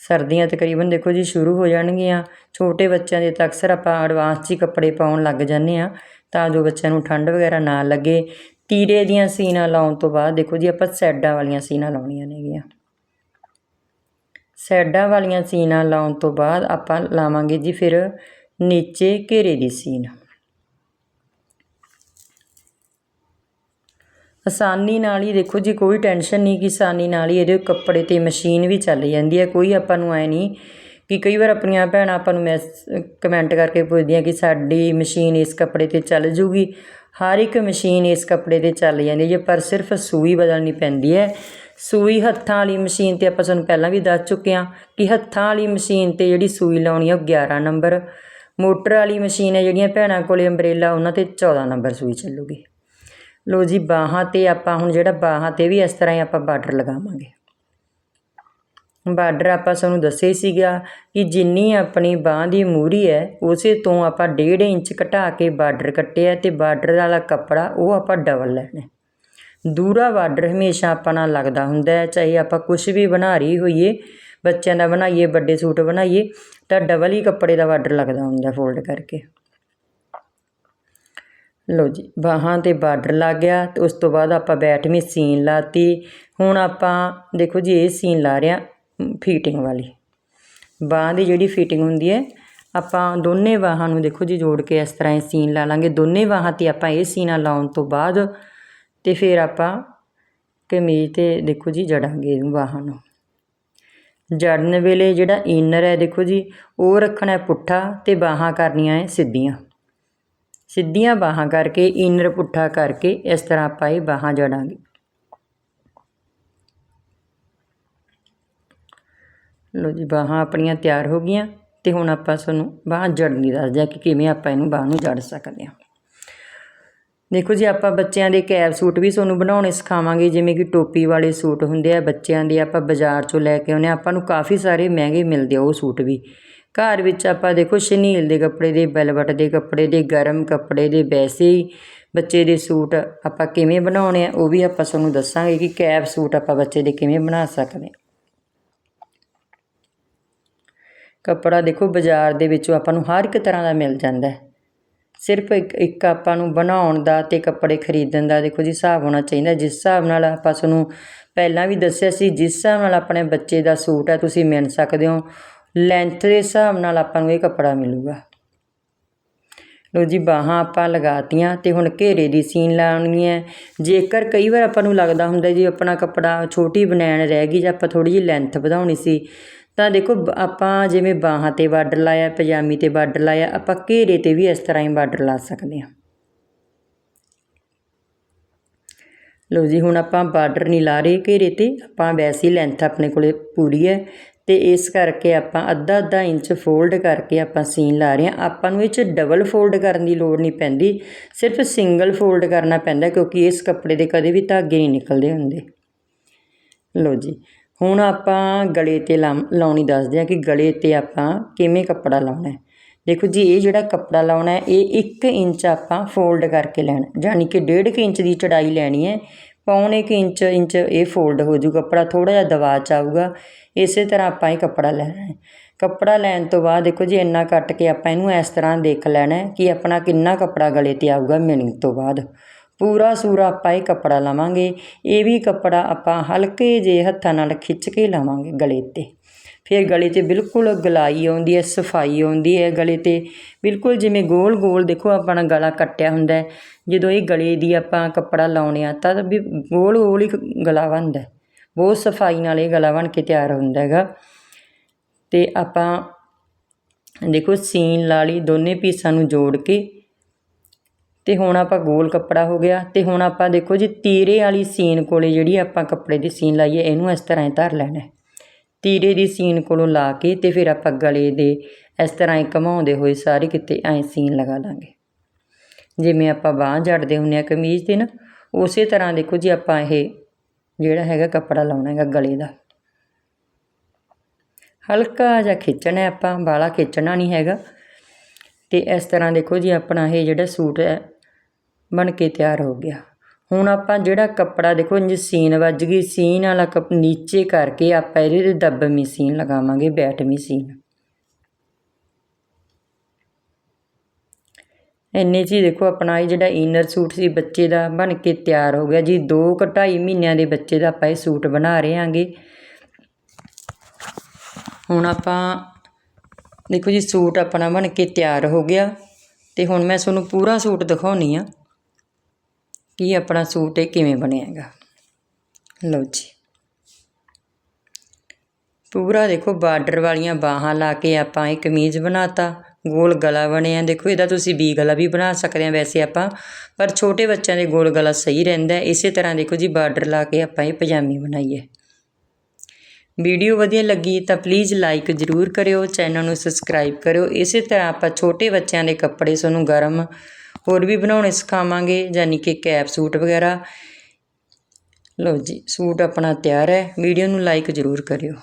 [SPEAKER 1] ਸਰਦੀਆਂ ਤਕਰੀਬਨ ਦੇਖੋ ਜੀ ਸ਼ੁਰੂ ਹੋ ਜਾਣਗੀਆਂ। ਛੋਟੇ ਬੱਚਿਆਂ ਦੇ ਤਾਂ ਅਕਸਰ ਆਪਾਂ ਐਡਵਾਂਸ 'ਚ ਹੀ ਕੱਪੜੇ ਪਾਉਣ ਲੱਗ ਜਾਂਦੇ ਆ ਤਾਂ ਜੋ ਬੱਚਿਆਂ ਨੂੰ ਠੰਡ ਵਗੈਰਾ ਨਾ ਲੱਗੇ। ਤੀਰੇ ਦੀਆਂ ਸੀਨਾ ਲਾਉਣ ਤੋਂ ਬਾਅਦ ਦੇਖੋ ਜੀ ਆਪਾਂ ਸੈਡਾਂ ਵਾਲੀਆਂ ਸੀਨਾ ਲਾਉਣੀਆਂ ਨੇਗੀਆਂ। ਸੈਡਾਂ ਵਾਲੀਆਂ ਸੀਨਾ ਲਾਉਣ ਤੋਂ ਬਾਅਦ ਆਪਾਂ ਲਾਵਾਂਗੇ ਜੀ ਫਿਰ ਨੀਚੇ ਘੇਰੇ ਦੀ ਸੀਨ। ਆਸਾਨੀ ਨਾਲ ਹੀ ਦੇਖੋ, ਜੀ ਕੋਈ ਟੈਨਸ਼ਨ ਨਹੀਂ ਕਿ ਆਸਾਨੀ ਨਾਲ ਹੀ ਇਹਦੇ ਕੱਪੜੇ ਤੇ ਮਸ਼ੀਨ ਵੀ ਚੱਲ ਜਾਂਦੀ ਹੈ। ਕੋਈ ਆਪਾਂ ਨੂੰ ਐ ਨਹੀਂ ਕਿ ਕਈ ਵਾਰ ਆਪਣੀਆਂ ਭੈਣਾਂ ਆਪਾਂ ਨੂੰ ਮੈਸ, ਕਮੈਂਟ ਕਰਕੇ ਪੁੱਛਦੀਆਂ ਕਿ ਸਾਡੀ ਮਸ਼ੀਨ ਇਸ ਕੱਪੜੇ ਤੇ ਚੱਲ ਜੂਗੀ। ਹਰ ਇੱਕ ਮਸ਼ੀਨ ਇਸ ਕੱਪੜੇ ਤੇ ਚੱਲ ਜਾਂਦੀ ਹੈ, ਪਰ ਸਿਰਫ ਸੂਈ ਬਦਲਣੀ ਪੈਂਦੀ ਹੈ। ਸੂਈ ਹੱਥਾਂ ਵਾਲੀ ਮਸ਼ੀਨ ਤੇ ਆਪਾਂ ਤੁਹਾਨੂੰ ਪਹਿਲਾਂ ਵੀ ਦੱਸ ਚੁੱਕੇ ਹਾਂ ਕਿ ਹੱਥਾਂ ਵਾਲੀ ਮਸ਼ੀਨ ਤੇ ਜਿਹੜੀ ਸੂਈ ਲਾਉਣੀ ਹੈ ਉਹ 11 ਨੰਬਰ ਮੋਟਰ ਵਾਲੀ ਮਸ਼ੀਨ ਹੈ, ਜਿਹੜੀਆਂ ਭੈਣਾਂ ਕੋਲੇ ਅੰਬਰੇਲਾ ਉਹਨਾਂ ਤੇ 14 ਨੰਬਰ ਸੂਈ ਚੱਲੂਗੀ। ਲੋ ਜੀ, ਬਾਹਾਂ ਤੇ ਆਪਾਂ ਹੁਣ ਜਿਹੜਾ ਬਾਹਾਂ ਤੇ ਵੀ ਇਸ ਤਰ੍ਹਾਂ ਹੀ ਆਪਾਂ ਬਾਰਡਰ ਲਗਾਵਾਂਗੇ। ਬਾਰਡਰ ਆਪਾਂ ਸਾਨੂੰ ਦੱਸਿਆ ਸੀਗਾ ਕਿ ਜਿੰਨੀ ਆਪਣੀ ਬਾਹ ਦੀ ਮੂਰੀ ਹੈ, ਉਸੇ ਤੋਂ ਆਪਾਂ 1.5 ਇੰਚ ਘਟਾ ਕੇ ਬਾਰਡਰ ਕੱਟਿਆ ਤੇ ਬਾਰਡਰ ਵਾਲਾ ਕੱਪੜਾ ਉਹ ਆਪਾਂ ਡਬਲ ਲੈਣਾ ਦੂਰਾ ਬਾਰਡਰ ਹਮੇਸ਼ਾ ਆਪਾਂ ਨਾਲ ਲੱਗਦਾ ਹੁੰਦਾ ਹੈ, ਚਾਹੇ ਆਪਾਂ ਕੁਝ ਵੀ ਬਣਾ ਰਹੀ ਹੋਈਏ ਬੱਚਿਆਂ ਦਾ ਬਣਾਈਏ, ਵੱਡੇ ਸੂਟ ਬਣਾਈਏ, ਤਾਂ ਡਬਲ ਹੀ ਕੱਪੜੇ ਦਾ ਬਾਰਡਰ ਲੱਗਦਾ ਹੁੰਦਾ ਫੋਲਡ ਕਰਕੇ। ਲੋ ਜੀ, ਬਾਹਾਂ ਤੇ ਬਾਰਡਰ ਲੱਗ ਗਿਆ, ਤੇ ਉਸ ਤੋਂ ਬਾਅਦ ਆਪਾਂ ਬੈਠਵੀਂ ਸੀਨ ਲਾਤੀ। ਹੁਣ ਆਪਾਂ, ਦੇਖੋ ਜੀ, ਇਹ ਸੀਨ ਲਾ ਰਿਆ ਫੀਟਿੰਗ ਵਾਲੀ। ਬਾਹਾਂ ਦੀ ਜਿਹੜੀ ਫੀਟਿੰਗ ਹੁੰਦੀ ਹੈ, ਆਪਾਂ ਦੋਨੇ ਬਾਹਾਂ ਨੂੰ ਦੇਖੋ ਜੀ, ਜੋੜ ਕੇ ਇਸ ਤਰ੍ਹਾਂ ਇਹ ਸੀਨ ਲਾ ਲਾਂਗੇ। ਦੋਨੇ ਬਾਹਾਂ ਤੇ ਆਪਾਂ ਇਹ ਸੀਨਾ ਲਾਉਣ ਤੋਂ ਬਾਅਦ, ਤੇ ਫਿਰ ਆਪਾਂ ਕਮੀਜ਼ ਤੇ ਦੇਖੋ ਜੀ, ਜੜਾਂਗੇ ਇਹਨੂੰ ਬਾਹਾਂ ਨੂੰ। ਜੜਨ ਵੇਲੇ ਜਿਹੜਾ ਇਨਰ ਹੈ, ਦੇਖੋ ਜੀ, ਉਹ ਰੱਖਣਾ ਪੁੱਠਾ ਤੇ ਬਾਹਾਂ ਕਰਨੀਆਂ ਹੈ ਸਿੱਧੀਆਂ। ਸਿੱਧੀਆਂ ਬਾਹਾਂ ਕਰਕੇ ਇਨਰ ਪੁੱਠਾ ਕਰਕੇ ਇਸ ਤਰ੍ਹਾਂ ਆਪਾਂ ਇਹ ਬਾਹਾਂ ਜੜਾਂਗੇ। ਲੋ ਜੀ, ਬਾਹਾਂ ਆਪਣੀਆਂ ਤਿਆਰ ਹੋ ਗਈਆਂ ਤੇ ਹੁਣ ਆਪਾਂ ਸਾਨੂੰ ਬਾਹਾਂ ਜੜਨੀ ਦੱਸਦੇ ਆ ਕਿ ਕਿਵੇਂ ਆਪਾਂ ਇਹਨੂੰ ਬਾਹ ਨੂੰ ਜੜ ਸਕਦੇ ਹਾਂ। ਦੇਖੋ ਜੀ, ਆਪਾਂ ਬੱਚਿਆਂ ਦੇ ਕੈਪ ਸੂਟ ਵੀ ਤੁਹਾਨੂੰ ਬਣਾਉਣੇ ਸਿਖਾਵਾਂਗੇ, ਜਿਵੇਂ ਕਿ ਟੋਪੀ ਵਾਲੇ ਸੂਟ ਹੁੰਦੇ ਆ, ਬੱਚਿਆਂ ਦੇ ਆਪਾਂ ਬਾਜ਼ਾਰ ਚੋਂ ਲੈ ਕੇ ਆਉਂਦੇ ਹਾਂ ਆਪਾਂ ਨੂੰ ਕਾਫੀ ਸਾਰੇ ਮਹਿੰਗੇ ਮਿਲਦੇ ਆ ਉਹ ਸੂਟ ਵੀ। ਘਰ ਵਿੱਚ ਆਪਾਂ ਦੇਖੋ ਸ਼ਨੀਲ ਦੇ ਕੱਪੜੇ ਦੇ, ਬੈਲਵਟ ਦੇ ਕੱਪੜੇ ਦੇ, ਗਰਮ ਕੱਪੜੇ ਦੇ, ਵੈਸੇ ਹੀ ਬੱਚੇ ਦੇ ਸੂਟ ਆਪਾਂ ਕਿਵੇਂ ਬਣਾਉਣੇ ਆ, ਉਹ ਵੀ ਆਪਾਂ ਤੁਹਾਨੂੰ ਦੱਸਾਂਗੇ ਕਿ ਕੈਪ ਸੂਟ ਆਪਾਂ ਬੱਚੇ ਦੇ ਕਿਵੇਂ ਬਣਾ ਸਕਦੇ ਹਾਂ ਕੱਪੜਾ ਦੇਖੋ, ਬਾਜ਼ਾਰ ਦੇ ਵਿੱਚੋਂ ਆਪਾਂ ਨੂੰ ਹਰ ਇੱਕ ਤਰ੍ਹਾਂ ਦਾ ਮਿਲ ਜਾਂਦਾ ਹੈ। ਸਿਰਫ ਇੱਕ ਇੱਕ ਆਪਾਂ ਨੂੰ ਬਣਾਉਣ ਦਾ ਅਤੇ ਕੱਪੜੇ ਖਰੀਦਣ ਦਾ ਦੇਖੋ ਜੀ ਹਿਸਾਬ ਹੋਣਾ ਚਾਹੀਦਾ। ਜਿਸ ਹਿਸਾਬ ਨਾਲ ਆਪਾਂ ਤੁਹਾਨੂੰ ਪਹਿਲਾਂ ਵੀ ਦੱਸਿਆ ਸੀ, ਜਿਸ ਹਿਸਾਬ ਨਾਲ ਆਪਣੇ ਬੱਚੇ ਦਾ ਸੂਟ ਹੈ, ਤੁਸੀਂ ਮਿਲ ਸਕਦੇ ਹੋ। ਲੈਂਥ ਦੇ ਹਿਸਾਬ ਨਾਲ ਆਪਾਂ ਨੂੰ ਇਹ ਕੱਪੜਾ ਮਿਲੂਗਾ। ਲੋ ਜੀ, ਬਾਹਾਂ ਆਪਾਂ ਲਗਾਤੀਆਂ ਤੇ ਹੁਣ ਘੇਰੇ ਦੀ ਸੀਨ ਲਾਉਣੀ ਹੈ। ਜੇਕਰ ਕਈ ਵਾਰ ਆਪਾਂ ਨੂੰ ਲੱਗਦਾ ਹੁੰਦਾ ਜੀ ਆਪਣਾ ਕੱਪੜਾ ਛੋਟੀ ਬਣਾਉਣ ਰਹਿ ਗਈ ਜਾਂ ਆਪਾਂ ਥੋੜੀ ਜਿਹੀ ਲੈਂਥ ਵਧਾਉਣੀ ਸੀ ਤਾਂ ਦੇਖੋ, ਬ- ਆਪਾਂ ਜਿਵੇਂ ਬਾਹਾਂ ਤੇ ਬਾਰਡਰ ਲਾਇਆ, ਪਜਾਮੀ ਤੇ ਬਾਰਡਰ ਲਾਇਆ, ਆਪਾਂ ਘੇਰੇ ਤੇ ਵੀ ਇਸ ਤਰ੍ਹਾਂ ਹੀ ਬਾਰਡਰ ਲਾ ਸਕਦੇ ਹਾਂ। ਲਓ ਜੀ, ਹੁਣ ਆਪਾਂ ਬਾਰਡਰ ਨਹੀਂ ਲਾ ਰਹੇ ਘੇਰੇ ਤੇ, ਆਪਾਂ ਵੈਸੀ ਲੈਂਥ ਆਪਣੇ ਕੋਲੇ ਪੂਰੀ ਹੈ ਤੇ ਇਸ ਕਰਕੇ ਆਪਾਂ ਅੱਧਾ ਅੱਧਾ ਇੰਚ ਫੋਲਡ ਕਰਕੇ ਆਪਾਂ ਸੀਨ ਲਾ ਰਹੇ ਹਾਂ। ਆਪਾਂ ਨੂੰ ਇਹ ਚ ਡਬਲ ਫੋਲਡ ਕਰਨ ਦੀ ਲੋੜ ਨਹੀਂ ਪੈਂਦੀ, ਸਿਰਫ ਸਿੰਗਲ ਫੋਲਡ ਕਰਨਾ ਪੈਂਦਾ ਕਿਉਂਕਿ ਇਸ ਕੱਪੜੇ ਦੇ ਕਦੇ ਵੀ ਧਾਗੇ ਨਹੀਂ ਨਿਕਲਦੇ ਹੁੰਦੇ। ਲਓ ਜੀ ਹੁਣ ਆਪਾਂ ਗਲੇ ਤੇ ਲਾ- ਲਾਉਣੀ ਦੱਸਦੇ ਹਾਂ ਕਿ ਗਲੇ ਤੇ ਆਪਾਂ ਕਿਵੇਂ ਕੱਪੜਾ ਲਾਉਣਾ ਦੇਖੋ ਜੀ, ਇਹ ਜਿਹੜਾ ਕੱਪੜਾ ਲਾਉਣਾ ਇਹ 1 ਇੰਚ ਆਪਾਂ ਫੋਲਡ ਕਰਕੇ ਲੈਣਾ, ਯਾਨੀ ਕਿ 1.5 ਇੰਚ ਦੀ ਚੜਾਈ ਲੈਣੀ ਹੈ। ਪੌਣੇ ਕੁ ਇੰਚ ਇੰਚ ਇਹ ਫੋਲਡ ਹੋ ਜੂ ਕੱਪੜਾ ਥੋੜਾ ਜਿਹਾ ਦਬਾ ਚ ਆਊਗਾ, ਇਸੇ ਤਰ੍ਹਾਂ ਆਪਾਂ ਇਹ ਕੱਪੜਾ ਲੈਣਾ ਹੈ। ਕੱਪੜਾ ਲੈਣ ਤੋਂ ਬਾਅਦ ਦੇਖੋ ਜੀ, ਇੰਨਾ ਕੱਟ ਕੇ ਆਪਾਂ ਇਹਨੂੰ ਇਸ ਤਰ੍ਹਾਂ ਦੇਖ ਲੈਣਾ ਕਿ ਆਪਣਾ ਕਿੰਨਾ ਕੱਪੜਾ ਗਲੇ ਤੇ ਆਊਗਾ ਮਿਣਨ ਤੋਂ ਬਾਅਦ। ਪੂਰਾ ਸੂਰਾ ਆਪਾਂ ਇਹ ਕੱਪੜਾ ਲਵਾਂਗੇ। ਇਹ ਵੀ ਕੱਪੜਾ ਆਪਾਂ ਹਲਕੇ ਜਿਹੇ ਹੱਥਾਂ ਨਾਲ ਖਿੱਚ ਕੇ ਲਾਵਾਂਗੇ ਗਲੇ ਤੇ। ਫਿਰ ਗਲੇ 'ਤੇ ਬਿਲਕੁਲ ਗਲਾਈ ਆਉਂਦੀ ਹੈ, ਸਫ਼ਾਈ ਆਉਂਦੀ ਹੈ ਗਲੇ ਤੇ। ਬਿਲਕੁਲ ਜਿਵੇਂ ਗੋਲ ਗੋਲ ਦੇਖੋ ਆਪਣਾ ਗਲਾ ਕੱਟਿਆ ਹੁੰਦਾ ਜਦੋਂ ਇਹ ਗਲੇ ਦੀ ਆਪਾਂ ਕੱਪੜਾ ਲਾਉਣੇ ਆ ਤਾਂ ਵੀ ਗੋਲ ਗੋਲ ਹੀ ਗਲਾ ਬਣਦਾ ਬਹੁਤ ਸਫ਼ਾਈ ਨਾਲ ਇਹ ਗਲਾ ਬਣ ਕੇ ਤਿਆਰ ਹੁੰਦਾ ਹੈਗਾ। ਤੇ ਆਪਾਂ ਦੇਖੋ ਸੀਨ ਲਾ ਲਈ ਦੋਨੇ ਪੀਸਾਂ ਨੂੰ ਜੋੜ ਕੇ। ਅਤੇ ਹੁਣ ਆਪਾਂ ਗੋਲ ਕੱਪੜਾ ਹੋ ਗਿਆ ਅਤੇ ਹੁਣ ਆਪਾਂ ਦੇਖੋ ਜੀ ਤੀਰੇ ਵਾਲੀ ਸੀਨ ਕੋਲੇ ਜਿਹੜੀ ਆਪਾਂ ਕੱਪੜੇ ਦੀ ਸੀਨ ਲਾਈਏ ਇਹਨੂੰ ਇਸ ਤਰ੍ਹਾਂ ਹੀ ਧਰ ਲੈਣਾ ਤੀਰੇ ਦੀ ਸੀਨ ਕੋਲੋਂ ਲਾ ਕੇ ਅਤੇ ਫਿਰ ਆਪਾਂ ਗਲੇ ਦੇ ਇਸ ਤਰ੍ਹਾਂ ਹੀ ਘਮਾਉਂਦੇ ਹੋਏ ਸਾਰੇ ਕਿਤੇ ਐਂ ਸੀਨ ਲਗਾ ਦਾਂਗੇ। ਜਿਵੇਂ ਆਪਾਂ ਬਾਂਹ ਜੜਦੇ ਹੁੰਨੇ ਆ ਕਮੀਜ਼ ਤੇ ਨਾ, ਉਸੇ ਤਰ੍ਹਾਂ ਦੇਖੋ ਜੀ ਆਪਾਂ ਇਹ ਜਿਹੜਾ ਹੈਗਾ ਕੱਪੜਾ ਲਾਉਣਾ ਹੈਗਾ ਗਲੇ ਦਾ। ਹਲਕਾ ਜਿਹਾ ਖਿੱਚਣਾ ਆਪਾਂ ਬਾਲਾ ਖਿੱਚਣਾ ਨਹੀਂ ਹੈਗਾ। ਤੇ ਇਸ ਤਰ੍ਹਾਂ ਦੇਖੋ ਜੀ ਆਪਣਾ ਇਹ ਜਿਹੜਾ ਸੂਟ ਹੈ ਬਣ ਕੇ ਤਿਆਰ ਹੋ ਗਿਆ। ਹੁਣ ਆਪਾਂ ਜਿਹੜਾ ਕੱਪੜਾ ਦੇਖੋ, ਇੰਜ ਸੀਨ ਵੱਜ ਗਈ। ਸੀਨ ਵਾਲਾ ਕੱਪ ਨੀਚੇ ਕਰਕੇ ਆਪਾਂ ਇਹਦੇ ਤੇ ਦੱਬਵੀਂ ਸੀਨ ਲਗਾਵਾਂਗੇ, ਬੈਠਵੀਂ ਸੀਨ। ਇੰਨੇ 'ਚ ਦੇਖੋ, ਆਪਣਾ ਇਹ ਜਿਹੜਾ ਇਨਰ ਸੂਟ ਸੀ, ਬੱਚੇ ਦਾ ਬਣ ਕੇ ਤਿਆਰ ਹੋ ਗਿਆ। ਜੀ ਦੋ ਕੁ ਢਾਈ ਮਹੀਨਿਆਂ ਦੇ ਬੱਚੇ ਦਾ ਆਪਾਂ ਇਹ ਸੂਟ ਬਣਾ ਰਹੇ ਹਾਂਗੇ। ਹੁਣ ਆਪਾਂ ਦੇਖੋ ਜੀ, ਸੂਟ ਆਪਣਾ ਬਣ ਕੇ ਤਿਆਰ ਹੋ ਗਿਆ। ਤੇ ਹੁਣ ਮੈਂ ਤੁਹਾਨੂੰ ਪੂਰਾ ਸੂਟ ਦਿਖਾਉਣੀ ਆ। ਕਿ ਆਪਣਾ ਸੂਟ ਇਹ ਕਿਵੇਂ ਬਣਿਆ ਹੈਗਾ ਲਓ ਜੀ। ਪੂਰਾ ਦੇਖੋ ਬਾਰਡਰ ਵਾਲੀਆਂ ਬਾਹਾਂ ਲਾ ਕੇ ਆਪਾਂ ਇਹ ਕਮੀਜ਼ ਬਣਾਤਾ, ਗੋਲ ਗਲਾ ਬਣਿਆ। ਦੇਖੋ ਇਹਦਾ ਤੁਸੀਂ ਵੀ ਗਲਾ ਵੀ ਬਣਾ ਸਕਦੇ ਆ ਵੈਸੇ ਆਪਾਂ, ਪਰ ਛੋਟੇ ਬੱਚਿਆਂ ਦੇ ਗੋਲ ਗਲਾ ਸਹੀ ਰਹਿੰਦਾ ਇਸੇ ਤਰ੍ਹਾਂ ਦੇਖੋ ਜੀ ਬਾਰਡਰ ਲਾ ਕੇ ਆਪਾਂ ਇਹ ਪਜਾਮੀ ਬਣਾਈ ਹੈ ਵੀਡੀਓ ਵਧੀਆ ਲੱਗੀ ਤਾਂ ਪਲੀਜ਼ ਲਾਈਕ ਜ਼ਰੂਰ ਕਰਿਓ, ਚੈਨਲ ਨੂੰ ਸਬਸਕ੍ਰਾਈਬ ਕਰਿਓ। ਇਸੇ ਤਰ੍ਹਾਂ ਆਪਾਂ ਛੋਟੇ ਬੱਚਿਆਂ ਦੇ ਕੱਪੜੇ ਤੁਹਾਨੂੰ ਗਰਮ ਹੋਰ ਵੀ ਬਣਾਉਣੇ ਸਿਖਾਵਾਂਗੇ, ਯਾਨੀ ਕਿ ਕੈਪ ਸੂਟ ਵਗੈਰਾ। ਲਓ ਜੀ, ਸੂਟ ਆਪਣਾ ਤਿਆਰ ਹੈ। ਵੀਡੀਓ ਨੂੰ ਲਾਈਕ ਜ਼ਰੂਰ ਕਰਿਓ।